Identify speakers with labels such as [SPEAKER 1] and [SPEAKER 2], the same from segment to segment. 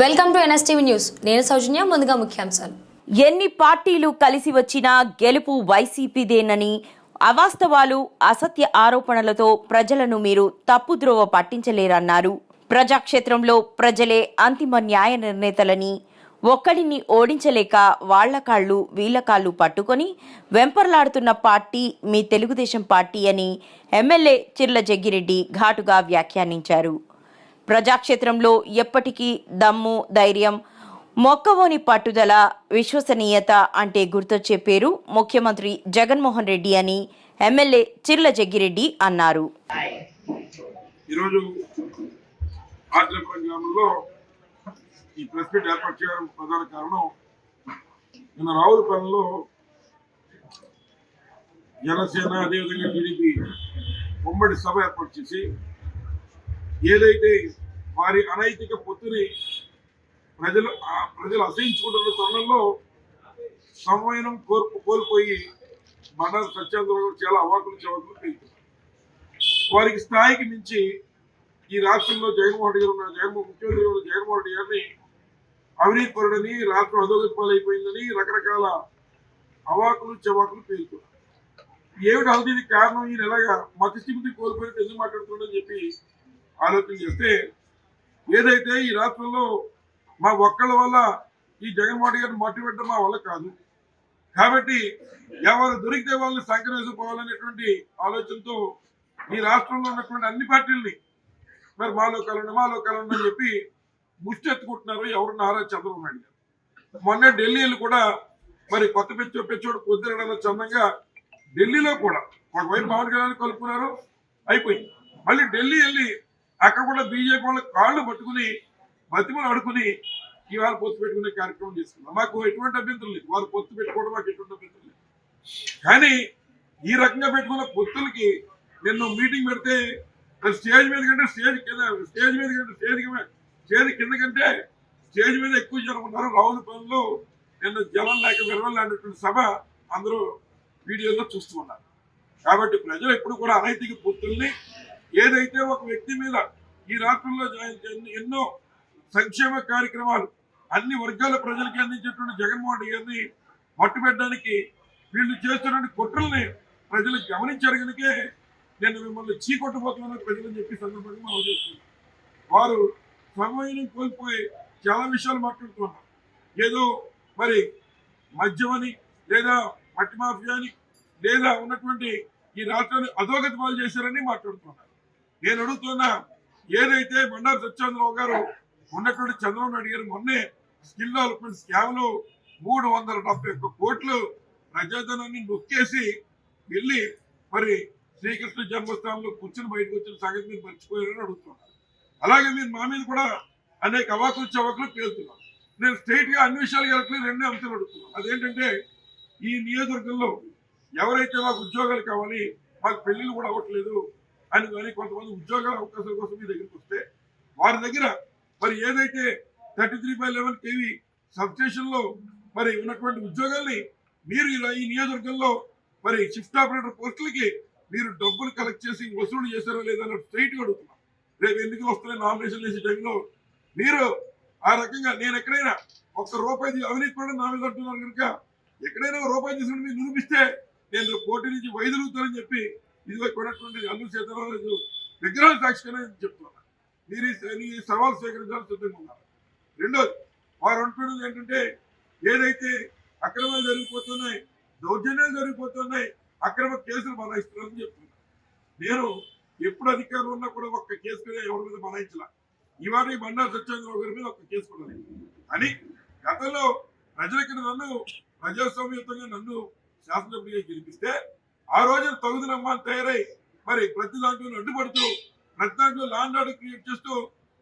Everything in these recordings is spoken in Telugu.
[SPEAKER 1] Welcome to NSTV news. నేను సౌజన్య ముందుగా ముఖ్యాంశాలు.
[SPEAKER 2] ఎన్ని పార్టీలు కలిసి వచ్చినా గెలుపు వైసీపీదేనని అవాస్తవాలు అసత్య ఆరోపణలతో ప్రజలను మీరు తప్పుద్రోవ పట్టించలేరన్నారు. ప్రజాక్షేత్రంలో ప్రజలే అంతిమ న్యాయ నిర్ణేతలని ఒక్కడిని ఓడించలేక వాళ్ళ కాళ్ళు వీళ్ళ కాళ్ళు పట్టుకొని వెంపర్లాడుతున్న పార్టీ మీ తెలుగుదేశం పార్టీ అని ఎమ్మెల్యే చిర్ల జగ్గిరెడ్డి ఘాటుగా వ్యాఖ్యానించారు. ప్రజాక్షేత్రంలో ఎప్పటికీ దమ్ము ధైర్యం మొక్కవోని పట్టుదల విశ్వసనీయత అంటే గుర్తొచ్చే పేరు ముఖ్యమంత్రి జగన్మోహన్ రెడ్డి అని ఎమ్మెల్యే చిర్ల జగ్గిరెడ్డి అన్నారు.
[SPEAKER 3] ఈరోజు గ్రామంలో ఈ ప్రెస్ మీట్ ఏర్పాటు చేయడం ప్రధాన కారణం. నిన్న రావులపల్లిలో జనసేన అదేవిధంగా టీడీపీ ఉమ్మడి సభ ఏర్పాటు చేసి ఏదైతే వారి అనైతిక పొత్తుని ప్రజలు ప్రజలు అసహించుకుంటున్న తరుణంలో సమయం కోల్పు కోల్పోయి బండారు సత్యేంద్రరావు చాలా అవాకులు చవాకులు పెరుగుతున్నారు వారికి స్థాయికి మించి ఈ రాష్ట్రంలో జగన్మోహన్ రెడ్డి గారు ఉన్న జగన్మోహన్ ముఖ్యమంత్రి గారు జగన్మోహన్ రెడ్డి గారిని అవినీతి పరుడని రాష్ట్రం అధోగతి పాలైపోయిందని రకరకాల అవాకులు చవాకులు పేరుతున్నారు ఏమిటి అవుతుంది కారణం? ఈయన ఎలాగా మత కోల్పోయినట్టు ఎందుకు మాట్లాడుతుండని చెప్పి ఆలోచన చేస్తే ఏదైతే ఈ రాష్ట్రంలో మా ఒక్కళ్ళ వల్ల ఈ జగన్మోహన్ గారిని మట్టి పెట్టడం మా వల్ల కాదు. కాబట్టి ఎవరు దొరికితే వాళ్ళని సంకరం వేసుకోవాలనేటువంటి ఆలోచనతో ఈ రాష్ట్రంలో ఉన్నటువంటి అన్ని పార్టీల్ని మరి మాలో కలండి మాలో కలండి అని చెప్పి ముష్టెత్తుకుంటున్నారు ఎవరు నారా చంద్రబాబు నాయుడు గారు. మొన్న ఢిల్లీలు కూడా మరి కొత్త పెచ్చో పెచ్చోడు కుదిరడం చందంగా ఢిల్లీలో కూడా ఒకవైపు పవన్ కళ్యాణ్ కలుపుకున్నారు అయిపోయింది. మళ్ళీ ఢిల్లీ వెళ్ళి అక్కడ కూడా బీజేపీ వాళ్ళ కాళ్ళు పట్టుకుని బతిమలు అడుకుని ఇవాళ పొత్తు పెట్టుకునే కార్యక్రమం చేసుకున్నాం మాకు ఎటువంటి అభ్యంతరం లేదు. వారు పొత్తు పెట్టుకోవడం మాకు ఎటువంటి అభ్యంతరం లేదు. కానీ ఈ రకంగా పెట్టుకున్న పొత్తులకి నిన్న మీటింగ్ పెడితే స్టేజ్ మీద కంటే స్టేజ్ కింద స్టేజ్ మీద కంటే స్టేజ్ స్టేజ్ కింద కంటే స్టేజ్ మీద ఎక్కువ జనం ఉన్నారు. రావుల పనులు నిన్న జనం లేక విరవలేనటువంటి సభ అందరూ వీడియోలో చూస్తూ ఉన్నారు. కాబట్టి ప్రజలు ఎప్పుడు కూడా అనైతిక పొత్తుల్ని ఏదైతే ఒక వ్యక్తి మీద ఈ రాష్ట్రంలో ఎన్నో సంక్షేమ కార్యక్రమాలు అన్ని వర్గాల ప్రజలకి అందించేటువంటి జగన్మోహన్ రెడ్డి గారిని మట్టుపెట్టడానికి వీళ్ళు చేస్తున్న కుట్రల్ని ప్రజలు గమనించారు కనుకే నేను మిమ్మల్ని చీకొట్టబోతున్నాను ప్రజలని చెప్పి సందర్భంగా మనం వారు సమయం కోల్పోయి చాలా విషయాలు మాట్లాడుతున్నారు. ఏదో మరి మద్యమని లేదా మట్టి మాఫియా అని లేదా ఉన్నటువంటి ఈ రాష్ట్రాన్ని అధోగతి పాలు చేశారని మాట్లాడుతున్నారు. నేను అడుగుతున్నా ఏదైతే బండారు సత్యేంద్రరావు గారు ఉన్నటువంటి చంద్రబాబు నాయుడు గారు మొన్నే స్కిల్ డెవలప్మెంట్ స్కామ్లు మూడు వందల డెబ్బై ఒక్క కోట్లు ప్రజాధనాన్ని నొక్కేసి వెళ్ళి మరి శ్రీకృష్ణ జన్మస్థానంలో కూర్చుని బయటకు వచ్చిన సంగతి మీరు మర్చిపోయారని అడుగుతున్నాను అలాగే మీరు మా మీద కూడా అనేక అవాకులు చవాకులు పేలుతున్నాను నేను స్టేట్గా అన్ని విషయాలు కలిపి రెండే అంశాలు అడుగుతున్నాను అదేంటంటే ఈ నియోజకవర్గంలో ఎవరైతే మాకు ఉద్యోగాలు కావాలి మాకు పెళ్ళిళ్ళు కూడా అవ్వట్లేదు అని కానీ కొంతమంది ఉద్యోగాల అవకాశాల కోసం మీ దగ్గరికి వస్తే వారి దగ్గర మరి ఏదైతే thirty three by eleven KV సబ్స్టేషన్లో మరి ఉన్నటువంటి ఉద్యోగాల్ని మీరు ఇలా ఈ నియోజకవర్గంలో మరి షిఫ్ట్ ఆపరేటర్ పోస్టులకి మీరు డబ్బులు కలెక్ట్ చేసి వసూలు చేశారో లేదని అని స్ట్రైట్ అడుగుతున్నాం. రేపు ఎన్నికలు వస్తున్నాయి నామినేషన్ చేసే టైంలో మీరు ఆ రకంగా నేను ఎక్కడైనా ఒక్క రూపాయి అవినీతి కూడా నా మీద అంటున్నారు కనుక ఎక్కడైనా ఒక రూపాయి తీసుకుని మీరు నిరూపిస్తే నేను కోటి నుంచి వైదొలుగుతానని చెప్పి ఇదిగో కొన్నటువంటి అల్లు సీతారామరాజు విగ్రహాలు సాక్షిగానే చెప్తున్నాను మీరు ఈ- సవాల్ స్వీకరించాలని సిద్ధంగా ఉన్నారు రెండోది వారు అంటున్నది ఏంటంటే ఏదైతే అక్రమాలు జరిగిపోతున్నాయి దౌర్జన్యాలు జరిగిపోతున్నాయి అక్రమ కేసులు బనాయిస్తున్నారని చెప్తున్నారు నేను ఎప్పుడు అధికారం ఉన్నా కూడా ఒక్క కేసు కూడా ఎవరి మీద బనాయించలా. ఇవాళ బండారు సత్యేంద్రరావు గారి మీద ఒక్క కేసు కూడా అని గతంలో ప్రజలకి నన్ను ప్రజాస్వామ్యయుతంగా నన్ను శాసనసభ్యుడిగా గెలిపిస్తే ఆ రోజున తగుదనమ్మా తయారై మరి ప్రతి దాంట్లో అడ్డుపడుతూ ప్రతి దాంట్లో లాండ్ ఆర్డర్ క్రియేట్ చేస్తూ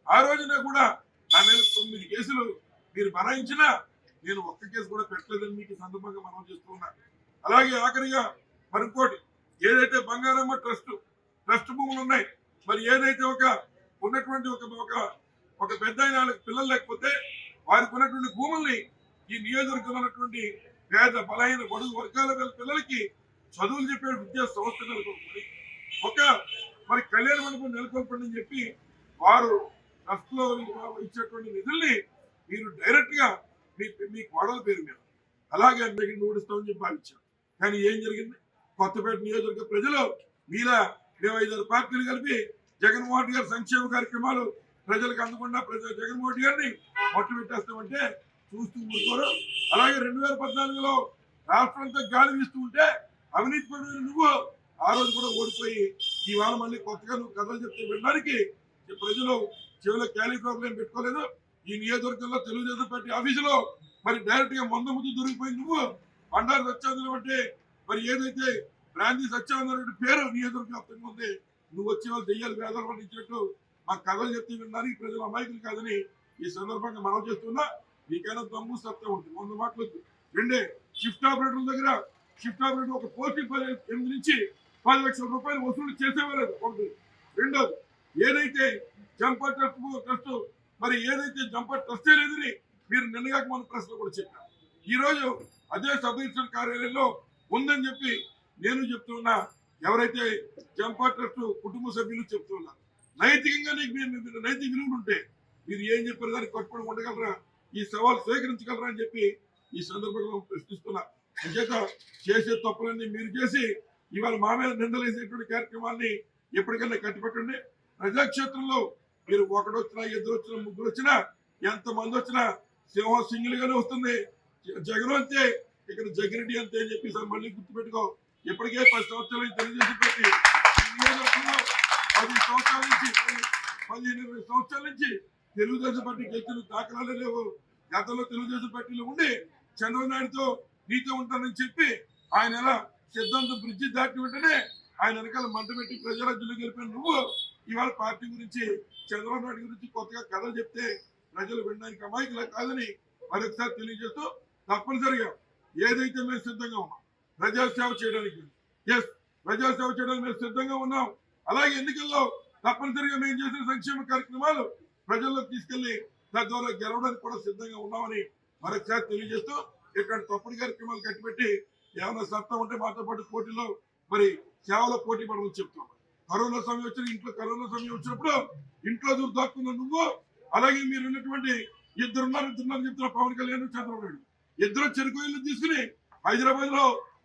[SPEAKER 3] ఆ రోజున కూడా నా మీద తొమ్మిది కేసులు మీరు బనాయించినా నేను ఒక్క కేసు కూడా పెట్టలేదని మీకు సందర్భంగా మనం చేస్తూ ఉన్నా. అలాగే ఆఖరిగా మరి ఇంకోటి ఏదైతే బంగారమ్మ ట్రస్ట్ ట్రస్ట్ భూములు ఉన్నాయి మరి ఏదైతే ఒక ఉన్నటువంటి ఒక ఒక ఒక పెద్ద ఆయన పిల్లలు లేకపోతే వారికి ఉన్నటువంటి భూముల్ని ఈ నియోజకవర్గంలో ఉన్నటువంటి పేద బలహీన బడుగు వర్గాల పిల్లలకి చదువులు చెప్పే విద్యా సంస్థ నెలకొల్పండి ఒక మరి కళ్యాణ మండపం నెలకొల్పండి అని చెప్పి వారు ట్రస్ట్లో ఇచ్చేటువంటి నిధుల్ని మీరు డైరెక్ట్గా మీ మీ కోడల పేరు మీద అలాగే మీకు నూడిస్తామని చెప్పి భావించాం కానీ ఏం జరిగింది? కొత్తపేట నియోజకవర్గ ప్రజలు మీలా మేము ఐదారు పార్టీలు కలిపి జగన్మోహన్ గారి సంక్షేమ కార్యక్రమాలు ప్రజలకు అందకుండా ప్రజలు జగన్మోహన్ గారిని మొట్టు పెట్టేస్తామంటే చూస్తూ ఊరుకోరు. అలాగే రెండు వేల పద్నాలుగులో రాష్ట్రంతో గాలి వీస్తూ ఉంటే అవినీతి పడిన నువ్వు. ఆ రోజు కూడా ఓడిపోయి ఇవాళ మళ్ళీ కొత్తగా నువ్వు కథలు చెప్తే వినడానికి ప్రజలు చెవిలో క్యాలీ ఏం పెట్టుకోలేదు. ఈ నియోజకవర్గంలో తెలుగుదేశం పార్టీ ఆఫీసులో మరి డైరెక్ట్గా మొంద ముందు దొరికిపోయి నువ్వు. బండారు సత్యానందం అంటే మరి ఏదైతే బ్రాంతి సత్యానందం పేరు నియోజకవర్గ వ్యాప్తంగా ఉంది నువ్వు వచ్చే వాళ్ళు దెయ్యాలు వేదాలు పండించినట్టు మా కథలు చెప్తే వినడానికి ప్రజలు అమాయకులు కాదని ఈ సందర్భంగా మనం చేస్తున్నా. నీకైనా దమ్ము సత్యం ఉంటుంది. వంద మాటలు వద్దు. రెండే షిఫ్ట్ ఆపరేటర్ దగ్గర షిఫ్ట్ ఆపరేటర్ ఒక పోస్టింగ్ పది ఎనిమిది నుంచి పది లక్షల రూపాయలు వసూలు చేసేవాలేదు ఒకటి. రెండోది ఏదైతే జంపర్ ట్రస్ట్ ట్రస్ట్ మరి ఏదైతే జంపర్ ట్రస్టే లేదని మీరు నిన్నగాక మన ప్రశ్న కూడా చెప్పారు. ఈ రోజు అదే సబ్ రిజిస్టర్ కార్యాలయంలో ఉందని చెప్పి నేను చెప్తున్నా ఎవరైతే జంపర్ ట్రస్ట్ కుటుంబ సభ్యులు చెప్తున్నారు నైతికంగా నీకు మీరు నైతిక విలువలు ఉంటే మీరు ఏం చెప్పారు దానికి కట్టుబడి ఉండగలరా? ఈ సవాల్ స్వీకరించగలరా అని చెప్పి ఈ సందర్భంగా ప్రశ్నిస్తున్నా. అంచేత చేసే తప్పులన్నీ మీరు చేసి ఇవాళ మా మీద నిందలేసేటువంటి కార్యక్రమాన్ని ఎప్పటికైనా కట్టిపెట్టండి. ప్రజాక్షేత్రంలో మీరు ఒకడు వచ్చినా ఇద్దరు వచ్చినా ముగ్గురు వచ్చినా ఎంత మంది వచ్చినా సింహం సింగిల్ గానే వస్తుంది. జగన్ అంతే. ఇక్కడ జగిరెడ్డి అంతే అని చెప్పి సార్ మళ్ళీ గుర్తుపెట్టుకో. ఇప్పటికే పది సంవత్సరాల నుంచి తెలుగుదేశం పార్టీ పది సంవత్సరాల నుంచి పదిహేను ఇరవై సంవత్సరాల నుంచి తెలుగుదేశం పార్టీ గెలిచిన దాఖలాలే లేవు. గతంలో తెలుగుదేశం పార్టీలో ఉండి చంద్రబాబు నాయుడుతో నీతో ఉంటానని చెప్పి ఆయన ఎలా సిద్ధాంతం బ్రిడ్జి దాటి వెంటనే ఆయన వెనకాల మంట పెట్టి ప్రజారాజ్యంలో గెలిపిన నువ్వు ఇవాళ పార్టీ గురించి చంద్రబాబు నాయుడు గురించి కొత్తగా కథలు చెప్తే ప్రజలు వినడానికి అమాయకులా కాదని మరొకసారి తెలియజేస్తూ తప్పనిసరిగా ఏదైతే మేము సిద్ధంగా ఉన్నాం ప్రజాసేవ చేయడానికి. ఎస్ ప్రజాసేవ చేయడానికి మేము సిద్ధంగా ఉన్నాం. అలాగే ఎన్నికల్లో తప్పనిసరిగా మేము చేసిన సంక్షేమ కార్యక్రమాలు ప్రజల్లోకి తీసుకెళ్ళి తద్వారా గెలవడానికి కూడా సిద్ధంగా ఉన్నామని మరొకసారి తెలియజేస్తూ ఇక్కడ తప్పుడు కార్యక్రమాలు కట్టిపెట్టి ఏమైనా సత్తా ఉంటే మాతో పాటు పోటీలో మరి సేవలో పోటీ పడమని చెప్తాం కరోనా సమయం వచ్చిన ఇంట్లో కరోనా సమయం వచ్చినప్పుడు ఇంట్లో దూరం దాక్కున్న నువ్వు? అలాగే మీరు ఉన్నటువంటి ఇద్దరున్నారు ఇద్దరున్నారు చెప్తున్న పవన్ కళ్యాణ్ చంద్రబాబు నాయుడు. ఇద్దరు చెరుకు తీసుకుని హైదరాబాద్లో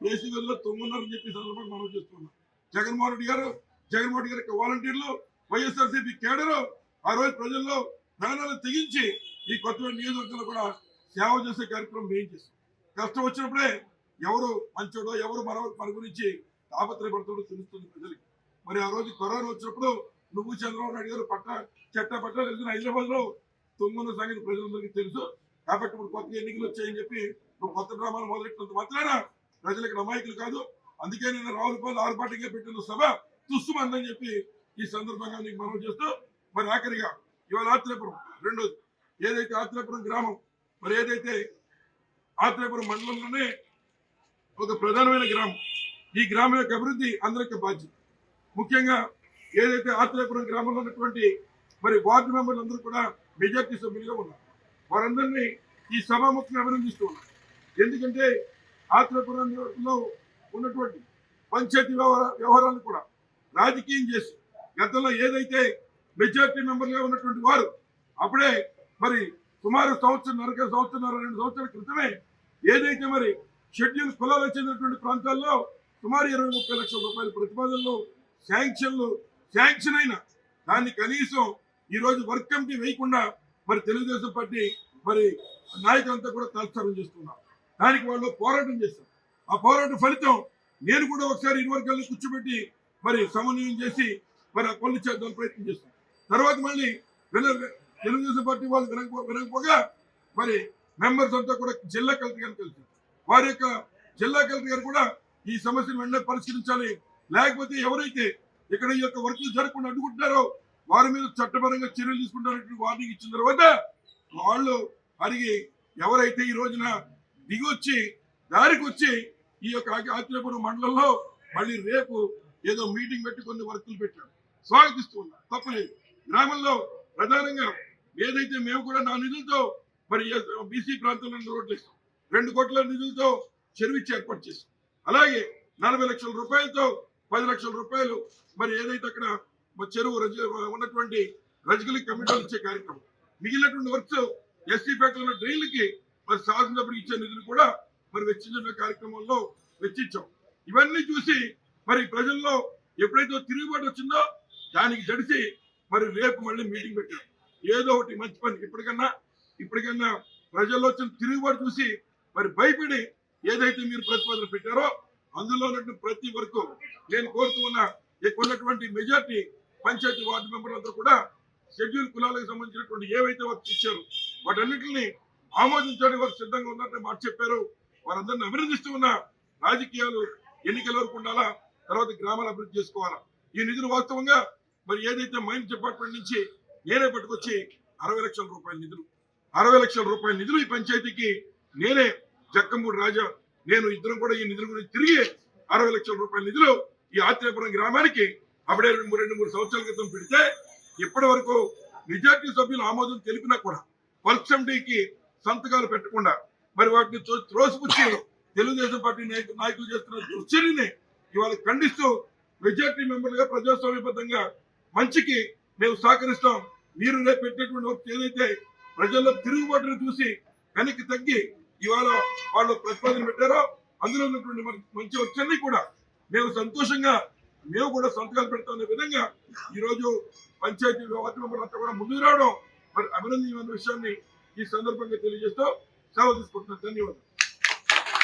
[SPEAKER 3] ఏసీ గదిలో తొమ్మిదిన్నరని చెప్పి సందర్భంగా మనం చేస్తున్నాం. జగన్మోహన్ రెడ్డి గారు జగన్మోహన్ రెడ్డి గారి వాలంటీర్లు వైఎస్ఆర్సీపీ కేడరు ఆ రోజు ప్రజల్లో ప్రాణాలు తెగించి ఈ కొత్త నియోజకవర్గంలో కూడా సేవ చేసే కార్యక్రమం మేము చేస్తాం కష్టం వచ్చినప్పుడే ఎవరు మంచోడో ఎవరు మన మన గురించి తాపత్రయపడతాడో తెలుస్తుంది ప్రజలకి. మరి ఆ రోజు కరోనా వచ్చినప్పుడు నువ్వు చంద్రబాబు నాయుడు గారు పట్ట చెట్ట పట్ట తెలిసిన హైదరాబాద్లో తొంగున్న సంగతి ప్రజలందరికీ తెలుసు. కాబట్టి ఇప్పుడు కొత్త ఎన్నికలు వచ్చాయని చెప్పి నువ్వు కొత్త డ్రామాలు మొదలెట్టినంత మాత్రాన ప్రజలకు నమాయకులు కాదు. అందుకే నేను రావులపాలు ఆర్భాటంగా పెట్టిన సభ తుస్సుమందని చెప్పి ఈ సందర్భంగా నీకు మనం చేస్తూ మరి ఆఖరిగా ఇవాళ ఆత్రేపురం రెండోది. ఏదైతే ఆత్రేపురం గ్రామం మరి ఏదైతే ఆత్రేపురం మండలంలోనే ఒక ప్రధానమైన గ్రామం. ఈ గ్రామం యొక్క అభివృద్ధి అందరికి బాధ్యత. ముఖ్యంగా ఏదైతే ఆత్రేపురం గ్రామంలో ఉన్నటువంటి మరి వార్డు మెంబర్లు అందరూ కూడా మెజార్టీ సభ్యులుగా ఉన్నారు. వారందరినీ ఈ సభాముఖంగా అభినందిస్తూ ఉన్నారు ఎందుకంటే ఆత్రేపురంలో ఉన్నటువంటి పంచాయతీ వ్యవహార వ్యవహారాలు కూడా రాజకీయం చేసి గతంలో ఏదైతే మెజార్టీ మెంబర్గా ఉన్నటువంటి వారు అప్పుడే మరి సుమారు సంవత్సరం సంవత్సరం రెండు సంవత్సరాల క్రితమే ఏదైతే మరి షెడ్యూల్ కులాలు చెందినటువంటి ప్రాంతాల్లో సుమారు ఇరవై ముప్పై లక్షల రూపాయల ప్రతిపాదనలు శాంక్షన్లు శాంక్షన్ అయిన దాన్ని కనీసం ఈరోజు వర్క్ కమిటీ వేయకుండా మరి తెలుగుదేశం పార్టీ మరి నాయకులంతా కూడా తాత్సారం చేస్తున్నారు. దానికి వాళ్ళు పోరాటం చేస్తారు ఆ పోరాట ఫలితం నేను కూడా ఒకసారి ఇరు వర్గాలను కూర్చోబెట్టి మరి సమన్వయం చేసి మరి ఆ పనులు చేద్దాం ప్రయత్నం చేస్తాం తర్వాత మళ్ళీ తెలుగుదేశం పార్టీ వాళ్ళు వినకపో వినకపోగా మరి మెంబర్స్ అంతా కూడా జిల్లా కలెక్టర్ గారిని కలిసి వారి యొక్క జిల్లా కలెక్టర్ గారు కూడా ఈ సమస్యను వెంటనే పరిష్కరించాలి. లేకపోతే ఎవరైతే ఇక్కడ ఈ యొక్క వర్కులు జరగకుండా అడ్డుకుంటున్నారో వారి మీద చట్టపరంగా చర్యలు తీసుకుంటారని వార్నింగ్ ఇచ్చిన తర్వాత వాళ్ళు అడిగి ఎవరైతే ఈ రోజున దిగొచ్చి దారికి వచ్చి ఈ యొక్క ఆకి- ఆత్రేయపురం మండలంలో మళ్ళీ రేపు ఏదో మీటింగ్ పెట్టి కొన్ని వర్కులు పెట్టారు. స్వాగతిస్తూ ఉన్నారు తప్పలేదు. గ్రామంలో ప్రధానంగా ఏదైతే మేము కూడా నా నిధులతో మరి బీసీ ప్రాంతంలో రోడ్లు ఇస్తాం రెండు కోట్ల నిధులతో చెరువిచ్చి ఏర్పాటు చేస్తాం అలాగే నలభై లక్షల రూపాయలతో పది లక్షల రూపాయలు మరి ఏదైతే అక్కడ చెరువు రజ ఉన్నటువంటి రజకులకి కమిటీలు ఇచ్చే కార్యక్రమం. మిగిలినటువంటి వర్క్స్ ఎస్సీ పేటలో ఉన్న డ్రైన్లకి మరి సాధించినప్పుడు ఇచ్చే నిధులు కూడా మరి వెచ్చించిన కార్యక్రమంలో వెచ్చించాం. ఇవన్నీ చూసి మరి ప్రజల్లో ఎప్పుడైతే తిరుగుబాటు వచ్చిందో దానికి జడిసి మరి రేపు మళ్ళీ మీటింగ్ పెట్టాం. ఏదో ఒకటి మంచి పని ఇప్పటికన్నా ఇప్పటికైనా ప్రజల్లో వచ్చిన తిరుగుబాటు చూసి మరి భయపడి ఏదైతే మీరు ప్రతిపాదన పెట్టారో అందులో ఉన్నటువంటి ప్రతి వరకు నేను కోరుతూ ఉన్నటువంటి మెజార్టీ పంచాయతీ వార్డు మెంబర్లందరూ కూడా షెడ్యూల్ కులాలకు సంబంధించినటువంటి ఏవైతే వారికి ఇచ్చారు వాటన్నిటిని ఆమోదించడానికి వారు సిద్ధంగా ఉన్నారని మాట చెప్పారు. వారందరిని అభినందిస్తూ ఉన్న రాజకీయాలు ఎన్నికల వరకు ఉండాలా తర్వాత గ్రామాల అభివృద్ధి చేసుకోవాలా. ఈ నిధులు వాస్తవంగా మరి ఏదైతే మైన్స్ డిపార్ట్మెంట్ నుంచి నేనే పట్టుకొచ్చి అరవై లక్షల రూపాయల నిధులు అరవై లక్షల రూపాయల నిధులు ఈ పంచాయతీకి నేనే జక్కంపూడి రాజా నేను ఇద్దరం కూడా ఈ నిధుల గురించి తిరిగి అరవై లక్షల రూపాయల నిధులు ఈ ఆత్రేయపురం గ్రామానికి అప్పుడే రెండు మూడు రెండు మూడు సంవత్సరాల క్రితం పెడితే ఇప్పటి వరకు మెజార్టీ సభ్యులు ఆమోదం తెలిపినా కూడా వర్క్ సంతకాలు పెట్టకుండా మరి వాటిని త్రోసిపుచ్చి తెలుగుదేశం పార్టీ నాయకు- నాయకులు చేస్తున్న దుర్చర్యని ఇవాళ ఖండిస్తూ మెజార్టీ మెంబర్లుగా ప్రజాస్వామ్యబద్ధంగా మంచికి మేము సహకరిస్తాం. మీరు రేపు పెట్టినటువంటి ఏదైతే ప్రజల్లో తిరుగుబాటును చూసి వెనక్కి తగ్గి ఇవాళ వాళ్ళు ప్రతిపాదన పెట్టారో అందులో ఉన్నటువంటి మంచి వర్క్స్ కూడా మేము సంతోషంగా మేము కూడా సంతకాలు పెడతామనే విధంగా ఈరోజు పంచాయతీ వార్డు మెంబర్లంతా కూడా ముందుకు రావడం మరి అభినందన విషయాన్ని ఈ సందర్భంగా తెలియజేస్తూ సెలవు తీసుకుంటున్నాను. ధన్యవాదాలు.